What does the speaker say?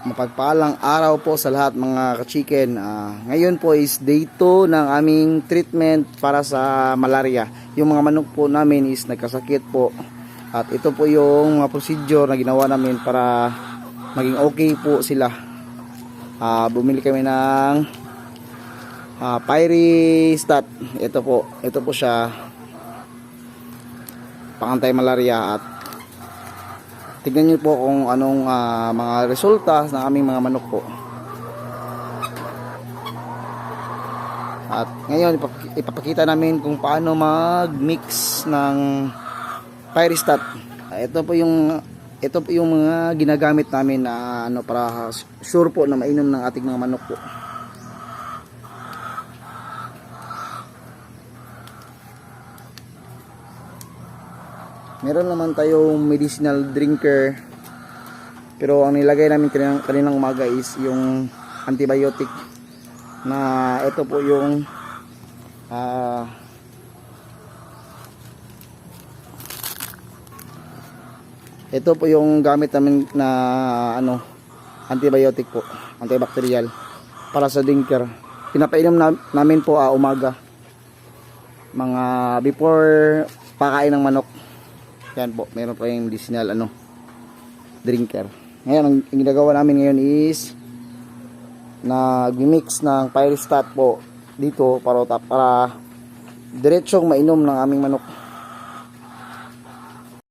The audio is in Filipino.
Mapagpalang araw po sa lahat mga ka-chicken. Ah, ngayon po is day 2 ng aming treatment para sa malaria. Yung mga manok po namin is nagkasakit po. At ito po yung mga procedure na ginawa namin para maging okay po sila. Ah, bumili kami ng ah, Pyristat. Ito po, ito po siya pangantay malaria at tignan niyo po kung anong ah, mga resulta ng aming mga manok po. At ngayon ipap- ipapakita namin kung paano mag-mix ng Pyristat. Ito po yung ito po yung mga ginagamit namin na ano para sure po na mainom ng ating mga manok po. Meron naman tayong medicinal drinker. Pero ang nilagay namin kaninang, kaninang umaga is yung antibiotic na ito po yung ah ito po yung gamit namin na ano antibiotic po antibacterial para sa drinker. Pinapainom na, namin po ah, umaga. Mga before pakain ng manok yan po, meron pa medicinal ano, drinker. Ngayon, ang ginagawa namin ngayon is nag-mix ng Pyristat po dito para para diretsong mainom ng aming manok.